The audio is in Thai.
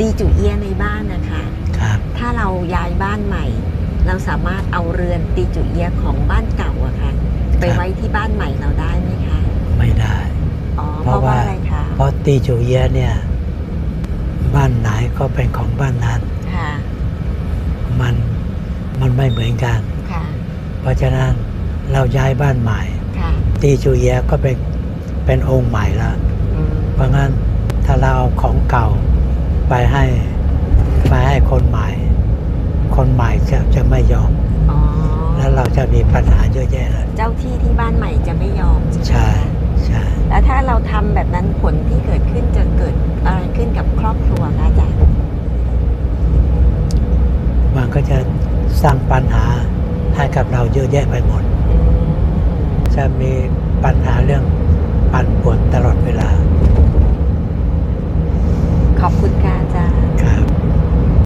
ตีจุเอียในบ้านนะคะครับ ถ้าเราย้ายบ้านใหม่ เราสามารถเอาเรือนตีจุเอียของบ้านเก่าอะค่ะไปไว้ที่บ้านใหม่เราได้ไหมคะไม่ได้อ๋อเพเพราะราะว่าว่าอะไรคะเพราะตีจูเอียะเนี่ย บ้านไหนก็เป็นของบ้านนั้นค่ะมันมันไม่เหมือนกันค่ะเพราะฉะนั้นเราย้ายบ้านใหม่ค่ะตีจูเอียะก็เป็นเป็นองค์ใหม่แล้วอืมเพราะงั้นถ้าเราเอาของเก่า ไปให้ไปให้คนใหม่ คนใหม่จะจะไม่ยอม อ๋อ แล้วเราจะมีปัญหาเยอะแยะเลยเจ้าที่ที่บ้านใหม่จะไม่ยอมใช่ไหมใช่คะใช่แล้วถ้าเราทำแบบนั้นผลที่เกิดขึ้นจะเกิดอะไรขึ้นกับครอบครัวคะอาจารย์มันก็จะสร้างปัญหาให้กับเราเยอะแยะไปหมด จะมีปัญหาเรื่องปั่นป่วน